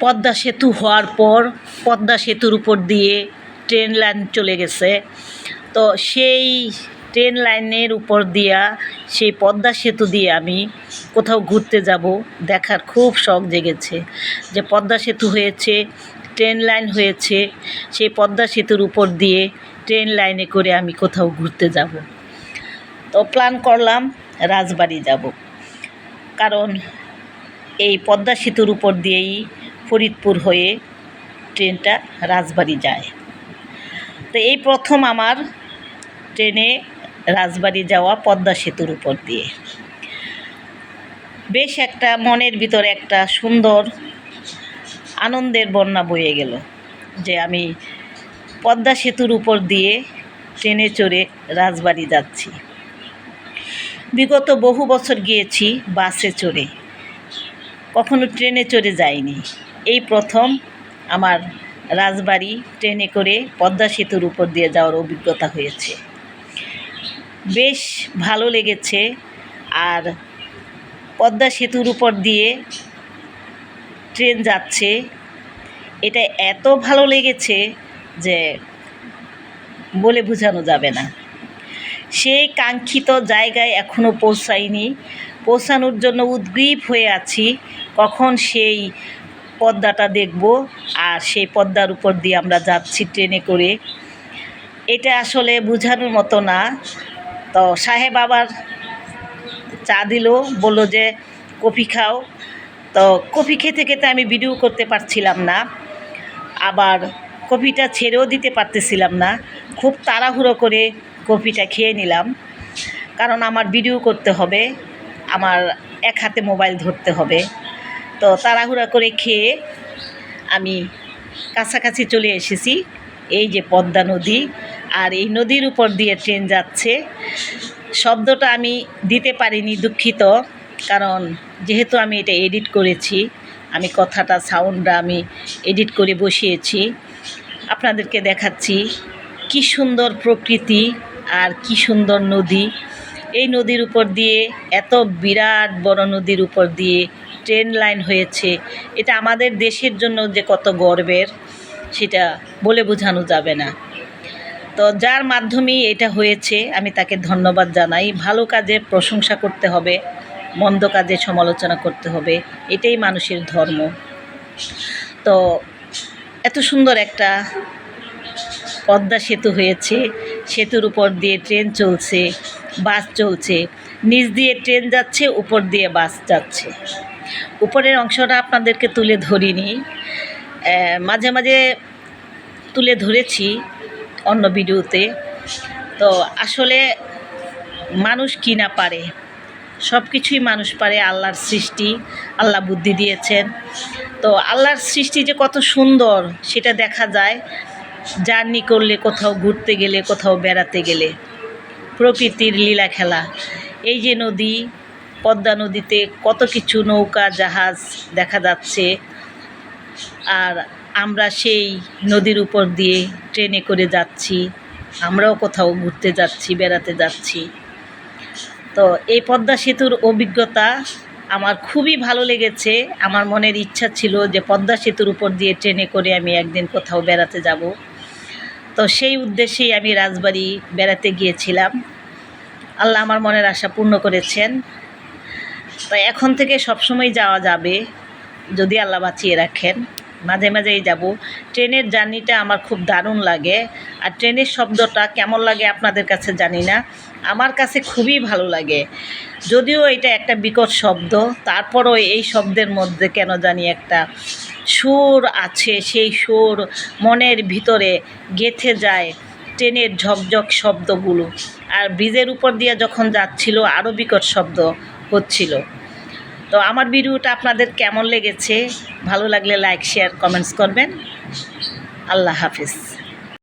পদ্মা সেতু হওয়ার পর পদ্মা সেতুর উপর দিয়ে ট্রেন লাইন চলে গেছে। তো সেই ট্রেন লাইনের উপর দিয়া, সেই পদ্মা সেতু দিয়ে আমি কোথাও ঘুরতে যাব দেখার খুব শখ জেগেছে। যে পদ্মা সেতু হয়েছে, ট্রেন লাইন হয়েছে, সেই পদ্মা সেতুর উপর দিয়ে ট্রেন লাইনে করে আমি কোথাও ঘুরতে যাব। তো প্ল্যান করলাম রাজবাড়ি যাব। কারণ এই পদ্মা সেতুর উপর দিয়েই ফরিদপুর হয়ে ট্রেনটা রাজবাড়ি যায়। তো এই প্রথম আমার ট্রেনে রাজবাড়ি যাওয়া পদ্মা সেতুর উপর দিয়ে। বেশ একটা মনের ভিতরে একটা সুন্দর আনন্দের বন্যা বয়ে গেল যে আমি পদ্মা সেতুর উপর দিয়ে ট্রেনে চড়ে রাজবাড়ি যাচ্ছি। বিগত বহু বছর গিয়েছি বাসে চড়ে। কখনো ট্রেনে চড়ে যাইনি। এই প্রথম আমার রাজবাড়ি ট্রেনে করে পদ্মা সেতুর উপর দিয়ে যাওয়ার অভিজ্ঞতা হয়েছে। বেশ ভালো লেগেছে আর পদ্মা সেতুর উপর দিয়ে ট্রেন যাচ্ছে, এটা এত ভালো লেগেছে যে বলে বোঝানো যাবে না। সেই কাঙ্ক্ষিত জায়গায় এখনও পৌঁছাইনি। পৌঁছানোর জন্য উদ্গ্রীব হয়ে আছি। কখন সেই পদ্মাটা দেখব আর সেই পদ্মার উপর দিয়ে আমরা যাচ্ছি ট্রেনে করে। এটা আসলে বোঝানোর মতো না। তো সাহেব আবার চা দিল, বলল যে, কফি খাও। তো কফি খেতে খেতে আমি ভিডিও করতে পারছিলাম না। আবার কফিটা ছেড়েও দিতে পারতেছিলাম না। খুব তাড়াহুড়ো করে কফিটা খেয়ে নিলাম। কারণ আমার ভিডিও করতে হবে। আমার এক হাতে মোবাইল ধরতে হবে। তো তাড়াহুড়া করে খেয়ে আমি কাছাকাছি চলে এসেছি। এই যে পদ্মা নদী আর এই নদীর উপর দিয়ে ট্রেন যাচ্ছে। শব্দটা আমি দিতে পারিনি, দুঃখিত। কারণ যেহেতু আমি এটা এডিট করেছি, আমি কথাটা, সাউন্ডটা আমি এডিট করে বসিয়েছি। আপনাদেরকে দেখাচ্ছি কি সুন্দর প্রকৃতি আর কি সুন্দর নদী। এই নদীর উপর দিয়ে, এত বিরাট বড় নদীর উপর দিয়ে ট্রেন লাইন হয়েছে, এটা আমাদের দেশের জন্য যে কত গর্বের, সেটা বলে বোঝানো যাবে না। তো যার মাধ্যমেই এটা হয়েছে, আমি তাকে ধন্যবাদ জানাই। ভালো কাজের প্রশংসা করতে হবে, মন্দ কাজে সমালোচনা করতে হবে, এটাই মানুষের ধর্ম। তো এত সুন্দর একটা পদ্মা সেতু হয়েছে, সেতুর উপর দিয়ে ট্রেন চলছে, বাস চলছে, নিচ দিয়ে ট্রেন যাচ্ছে, উপর দিয়ে বাস যাচ্ছে। উপরের অংশটা আপনাদেরকে তুলে ধরিনি। মাঝে মাঝে তুলে ধরেছি অন্য ভিডিওতে। তো আসলে মানুষ কি না পারে? সব কিছুই মানুষ পারে আল্লাহর সৃষ্টি, আল্লাহ বুদ্ধি দিয়েছেন। তো আল্লাহর সৃষ্টি যে কত সুন্দর, সেটা দেখা যায় জার্নি করলে কোথাও ঘুরতে গেলে, কোথাও বেড়াতে গেলে। প্রকৃতির লীলা খেলা এই যে নদী পদ্মা নদীতে কত কিছু নৌকা, জাহাজ দেখা যাচ্ছে। আর আমরা সেই নদীর উপর দিয়ে ট্রেনে করে যাচ্ছি। আমরাও কোথাও ঘুরতে যাচ্ছি, বেড়াতে যাচ্ছি। তো এই পদ্মা সেতুর অভিজ্ঞতা আমার খুবই ভালো লেগেছে। আমার মনের ইচ্ছা ছিল যে পদ্মা সেতুর উপর দিয়ে ট্রেনে করে আমি একদিন কোথাও বেড়াতে যাব। তো সেই উদ্দেশ্যেই আমি রাজবাড়ি বেড়াতে গিয়েছিলাম। আল্লাহ আমার মনের আশা পূর্ণ করেছেন। তো এখন থেকে সবসময় যাওয়া যাবে, যদি আল্লাহ বাঁচিয়ে রাখেন। মাঝে মাঝেই যাব। ট্রেনের জার্নিটা আমার খুব দারুণ লাগে। আর ট্রেনের শব্দটা কেমন লাগে আপনাদের কাছে জানি না। আমার কাছে খুবই ভালো লাগে। যদিও এটা একটা বিকট শব্দ, তারপরও এই শব্দের মধ্যে কেন জানি একটা সুর আছে, সেই সুর মনের ভিতরে গেথে যায় ট্রেনের ঝকঝক শব্দগুলো। আর ব্রিজের উপর দিয়ে যখন যাচ্ছিল, আরও বিকট শব্দ। হচ্ছিল। তো আমার ভিডিওটা আপনাদের কেমন লেগেছে? ভালো লাগলে লাইক শেয়ার কমেন্টস করবেন। আল্লাহ হাফিজ।